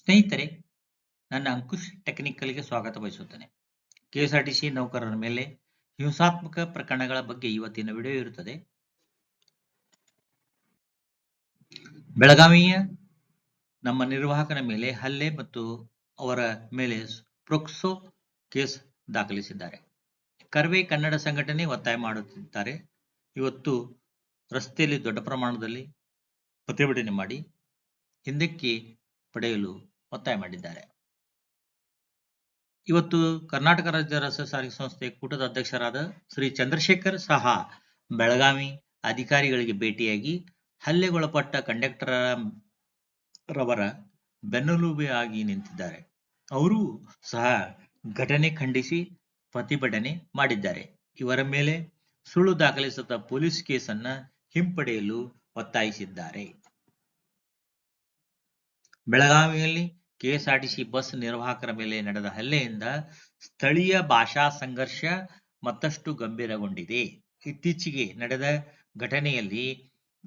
ಸ್ನೇಹಿತರೆ, ನನ್ನ ಅಂಕುಶ್ ಟೆಕ್ನಿಕಲ್ಗೆ ಸ್ವಾಗತ ಬಯಸುತ್ತೇನೆ. ಕೆಎಸ್ಆರ್ಟಿಸಿ ನೌಕರರ ಮೇಲೆ ಹಿಂಸಾತ್ಮಕ ಪ್ರಕರಣಗಳ ಬಗ್ಗೆ ಇವತ್ತಿನ ವಿಡಿಯೋ ಇರುತ್ತದೆ. ಬೆಳಗಾವಿಯ ನಮ್ಮ ನಿರ್ವಾಹಕನ ಮೇಲೆ ಹಲ್ಲೆ ಮತ್ತು ಅವರ ಮೇಲೆ ಪ್ರೊಕ್ಸೋ ಕೇಸ್ ದಾಖಲಿಸಿದ್ದಾರೆ. ಕರ್ವೆ ಕನ್ನಡ ಸಂಘಟನೆ ಒತ್ತಾಯ ಮಾಡುತ್ತಿದ್ದಾರೆ. ಇವತ್ತು ರಸ್ತೆಯಲ್ಲಿ ದೊಡ್ಡ ಪ್ರಮಾಣದಲ್ಲಿ ಪ್ರತಿಭಟನೆ ಮಾಡಿ, ಹಿಂದಕ್ಕೆ ಪಡೆಯಲು ಒತ್ತಾಯ ಮಾಡಿದ್ದಾರೆ. ಇವತ್ತು ಕರ್ನಾಟಕ ರಾಜ್ಯ ರಸ್ತೆ ಸಾರಿಗೆ ಸಂಸ್ಥೆ ಕೂಟದ ಅಧ್ಯಕ್ಷರಾದ ಶ್ರೀ ಚಂದ್ರಶೇಖರ್ ಸಹ ಬೆಳಗಾವಿ ಅಧಿಕಾರಿಗಳಿಗೆ ಭೇಟಿಯಾಗಿ ಹಲ್ಲೆಗೊಳಪಟ್ಟ ಕಂಡಕ್ಟರ್ ರವರ ಬೆನ್ನೆಲುಬಾಗಿ ನಿಂತಿದ್ದಾರೆ. ಅವರು ಸಹ ಘಟನೆ ಖಂಡಿಸಿ ಪ್ರತಿಭಟನೆ ಮಾಡಿದ್ದಾರೆ. ಇವರ ಮೇಲೆ ಸುಳ್ಳು ದಾಖಲಿಸಿದ ಪೊಲೀಸ್ ಕೇಸನ್ನ ಹಿಂಪಡೆಯಲು ಒತ್ತಾಯಿಸಿದ್ದಾರೆ. ಬೆಳಗಾವಿಯಲ್ಲಿ ಕೆಎಸ್ಆರ್ಟಿಸಿ ಬಸ್ ನಿರ್ವಾಹಕರ ಮೇಲೆ ನಡೆದ ಹಲ್ಲೆಯಿಂದ ಸ್ಥಳೀಯ ಭಾಷಾ ಸಂಘರ್ಷ ಮತ್ತಷ್ಟು ಗಂಭೀರಗೊಂಡಿದೆ. ಇತ್ತೀಚೆಗೆ ನಡೆದ ಘಟನೆಯಲ್ಲಿ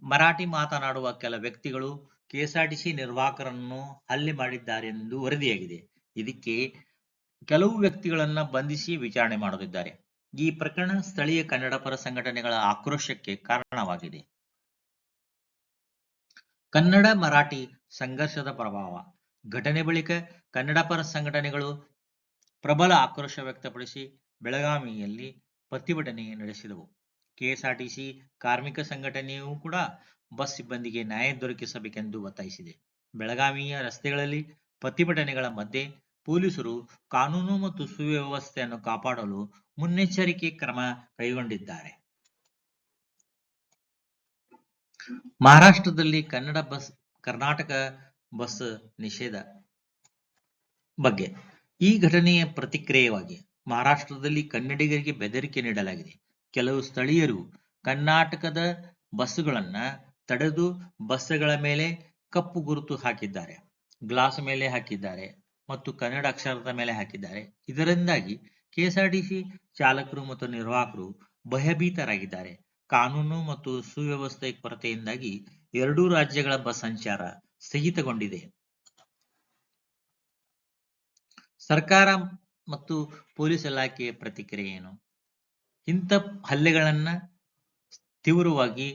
ಮರಾಠಿ ಮಾತನಾಡುವ ಕೆಲ ವ್ಯಕ್ತಿಗಳು ಕೆಎಸ್ಆರ್ಟಿಸಿ ನಿರ್ವಾಹಕರನ್ನು ಹಲ್ಲೆ ಮಾಡಿದ್ದಾರೆಂದು ವರದಿಯಾಗಿದೆ. ಇದಕ್ಕೆ ಕೆಲವು ವ್ಯಕ್ತಿಗಳನ್ನ ಬಂಧಿಸಿ ವಿಚಾರಣೆ ಮಾಡುತ್ತಿದ್ದಾರೆ. ಈ ಪ್ರಕರಣ ಸ್ಥಳೀಯ ಕನ್ನಡ ಪರ ಸಂಘಟನೆಗಳ ಆಕ್ರೋಶಕ್ಕೆ ಕಾರಣವಾಗಿದೆ. ಕನ್ನಡ ಮರಾಠಿ ಸಂಘರ್ಷದ ಪ್ರಭಾವ ಘಟನೆ ಬಳಿಕ ಕನ್ನಡ ಪರ ಸಂಘಟನೆಗಳು ಪ್ರಬಲ ಆಕ್ರೋಶ ವ್ಯಕ್ತಪಡಿಸಿ ಬೆಳಗಾವಿಯಲ್ಲಿ ಪ್ರತಿಭಟನೆ ನಡೆಸಿದವು. ಕೆಎಸ್ಆರ್ಟಿಸಿ ಕಾರ್ಮಿಕ ಸಂಘಟನೆಯೂ ಕೂಡ ಬಸ್ ಸಿಬ್ಬಂದಿಗೆ ನ್ಯಾಯ ದೊರಕಿಸಬೇಕೆಂದು ಒತ್ತಾಯಿಸಿದೆ. ಬೆಳಗಾವಿಯ ರಸ್ತೆಗಳಲ್ಲಿ ಪ್ರತಿಭಟನೆಗಳ ಮಧ್ಯೆ ಪೊಲೀಸರು ಕಾನೂನು ಮತ್ತು ಸುವ್ಯವಸ್ಥೆಯನ್ನು ಕಾಪಾಡಲು ಮುನ್ನೆಚ್ಚರಿಕೆ ಕ್ರಮ ಕೈಗೊಂಡಿದ್ದಾರೆ. ಮಹಾರಾಷ್ಟ್ರದಲ್ಲಿ ಕನ್ನಡ ಬಸ್ ಕರ್ನಾಟಕ ಬಸ್ ನಿಷೇಧ ಬಗ್ಗೆ. ಈ ಘಟನೆಯ ಪ್ರತಿಕ್ರಿಯೆಯಾಗಿ ಮಹಾರಾಷ್ಟ್ರದಲ್ಲಿ ಕನ್ನಡಿಗರಿಗೆ ಬೆದರಿಕೆ ನೀಡಲಾಗಿದೆ. ಕೆಲವು ಸ್ಥಳೀಯರು ಕರ್ನಾಟಕದ ಬಸ್ಸುಗಳನ್ನ ತಡೆದು ಬಸ್ಗಳ ಮೇಲೆ ಕಪ್ಪು ಗುರುತು ಹಾಕಿದ್ದಾರೆ, ಗ್ಲಾಸ್ ಮೇಲೆ ಹಾಕಿದ್ದಾರೆ ಮತ್ತು ಕನ್ನಡ ಅಕ್ಷರದ ಮೇಲೆ ಹಾಕಿದ್ದಾರೆ. ಇದರಿಂದಾಗಿ ಕೆಎಸ್ಆರ್ಟಿಸಿ ಚಾಲಕರು ಮತ್ತು ನಿರ್ವಾಹಕರು ಭಯಭೀತರಾಗಿದ್ದಾರೆ. ಕಾನೂನು ಮತ್ತು ಸುವ್ಯವಸ್ಥೆ ಕೊರತೆಯಿಂದಾಗಿ ಎರಡೂ ರಾಜ್ಯಗಳ ಬಸ್ ಸಂಚಾರ ಸ್ಥಗಿತಗೊಂಡಿದೆ. ಸರ್ಕಾರ ಮತ್ತು ಪೊಲೀಸ್ ಇಲಾಖೆಯ ಪ್ರತಿಕ್ರಿಯೆ ಏನು? ಇಂಥ ಹಲ್ಲೆಗಳನ್ನ ತೀವ್ರವಾಗಿ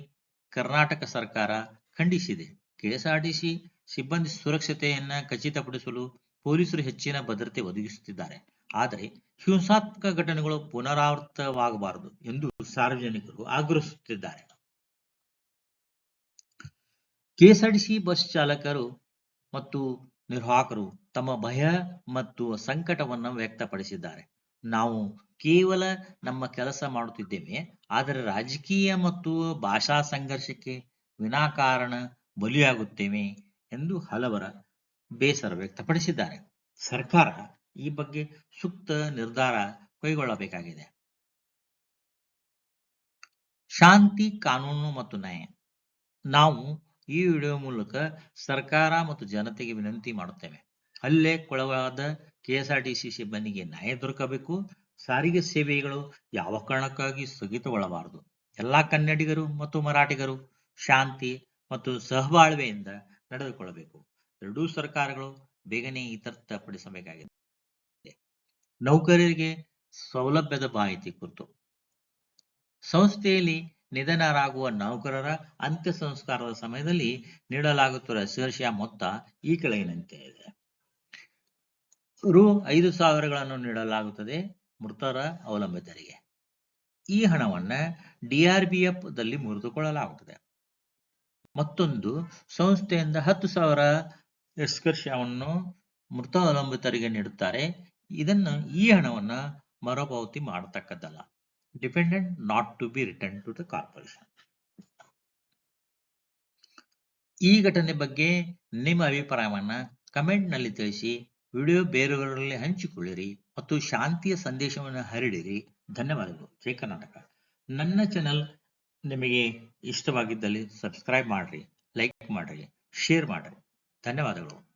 ಕರ್ನಾಟಕ ಸರ್ಕಾರ ಖಂಡಿಸಿದೆ. ಕೆಎಸ್ಆರ್ಟಿಸಿ ಸಿಬ್ಬಂದಿ ಸುರಕ್ಷತೆಯನ್ನ ಖಚಿತಪಡಿಸಲು ಪೊಲೀಸರು ಹೆಚ್ಚಿನ ಭದ್ರತೆ ಒದಗಿಸುತ್ತಿದ್ದಾರೆ. ಆದರೆ ಹಿಂಸಾತ್ಮಕ ಘಟನೆಗಳು ಪುನರಾವರ್ತವಾಗಬಾರದು ಎಂದು ಸಾರ್ವಜನಿಕರು ಆಗ್ರಹಿಸುತ್ತಿದ್ದಾರೆ. ಕೆಎಸ್ಆರ್ಟಿಸಿ ಬಸ್ ಚಾಲಕರು ಮತ್ತು ನಿರ್ವಾಹಕರು ತಮ್ಮ ಭಯ ಮತ್ತು ಸಂಕಟವನ್ನು ವ್ಯಕ್ತಪಡಿಸಿದ್ದಾರೆ. ನಾವು ಕೇವಲ ನಮ್ಮ ಕೆಲಸ ಮಾಡುತ್ತಿದ್ದೇವೆ, ಆದರೆ ರಾಜಕೀಯ ಮತ್ತು ಭಾಷಾ ಸಂಘರ್ಷಕ್ಕೆ ವಿನಾಕಾರಣ ಬಲಿಯಾಗುತ್ತೇವೆ ಎಂದು ಹಲವರ ಬೇಸರ ವ್ಯಕ್ತಪಡಿಸಿದ್ದಾರೆ. ಸರ್ಕಾರ ಈ ಬಗ್ಗೆ ಸೂಕ್ತ ನಿರ್ಧಾರ ಕೈಗೊಳ್ಳಬೇಕಾಗಿದೆ. ಶಾಂತಿ ಕಾನೂನು ಮತ್ತು ನ್ಯಾಯ. ನಾವು ಈ ವಿಡಿಯೋ ಮೂಲಕ ಸರ್ಕಾರ ಮತ್ತು ಜನತೆಗೆ ವಿನಂತಿ ಮಾಡುತ್ತೇವೆ. ಅಲ್ಲೇ ಕೊಳವಾದ ಕೆಎಸ್ಆರ್ಟಿಸಿ ಸಿಬ್ಬಂದಿಗೆ ನ್ಯಾಯ ದೊರಕಬೇಕು. ಸಾರಿಗೆ ಸೇವೆಗಳು ಯಾವ ಕಾರಣಕ್ಕಾಗಿ ಸ್ಥಗಿತಗೊಳ್ಳಬಾರದು? ಎಲ್ಲಾ ಕನ್ನಡಿಗರು ಮತ್ತು ಮರಾಠಿಗರು ಶಾಂತಿ ಮತ್ತು ಸಹಬಾಳ್ವೆಯಿಂದ ನಡೆದುಕೊಳ್ಳಬೇಕು. ಎರಡೂ ಸರ್ಕಾರಗಳು ಬೇಗನೆ ಇತ್ಯರ್ಥಪಡಿಸಬೇಕಾಗಿದೆ ನೌಕರರಿಗೆ ಸೌಲಭ್ಯದ ಮಾಹಿತಿ ಕುರಿತು. ಸಂಸ್ಥೆಯಲ್ಲಿ ನಿಧನರಾಗುವ ನೌಕರರ ಅಂತ್ಯ ಸಂಸ್ಕಾರದ ಸಮಯದಲ್ಲಿ ನೀಡಲಾಗುತ್ತಿರುವ ಶೀರ್ಷ ಮೊತ್ತ ಈ ಕೆಳಗಿನಂತೆ ಇದೆ. ರು ಐದು ಸಾವಿರಗಳನ್ನು ನೀಡಲಾಗುತ್ತದೆ ಮೃತರ ಅವಲಂಬಿತರಿಗೆ. ಈ ಹಣವನ್ನ ಡಿಆರ್ಬಿಎಫ್ ದಲ್ಲಿ ಮುರಿದುಕೊಳ್ಳಲಾಗುತ್ತದೆ. ಮತ್ತೊಂದು, ಸಂಸ್ಥೆಯಿಂದ ಹತ್ತು ಸಾವಿರ ನಿಷ್ಕರ್ಷವನ್ನು ಮೃತ ಅವಲಂಬಿತರಿಗೆ ನೀಡುತ್ತಾರೆ. ಇದನ್ನು ಈ ಹಣವನ್ನ ಮರುಪಾವತಿ ಮಾಡತಕ್ಕದ್ದಲ್ಲ. Dependent not to be returned to the corporation. ಈ ಘಟನೆ ಬಗ್ಗೆ ನಿಮ್ಮ ಅಭಿಪ್ರಾಯವನ್ನ ಕಮೆಂಟ್ನಲ್ಲಿ ತಿಳಿಸಿ, ವಿಡಿಯೋ ಬೇರೆಯವರಲ್ಲಿ ಹಂಚಿಕೊಳ್ಳಿರಿ ಮತ್ತು ಶಾಂತಿಯ ಸಂದೇಶವನ್ನು ಹರಡಿರಿ. ಧನ್ಯವಾದಗಳು. ಜೈ ಕರ್ನಾಟಕ. ನನ್ನ ಚಾನಲ್ ನಿಮಗೆ ಇಷ್ಟವಾಗಿದ್ದಲ್ಲಿ ಸಬ್ಸ್ಕ್ರೈಬ್ ಮಾಡ್ರಿ ಲೈಕ್ ಮಾಡ್ರಿ ಶೇರ್ ಮಾಡ್ರಿ. ಧನ್ಯವಾದಗಳು.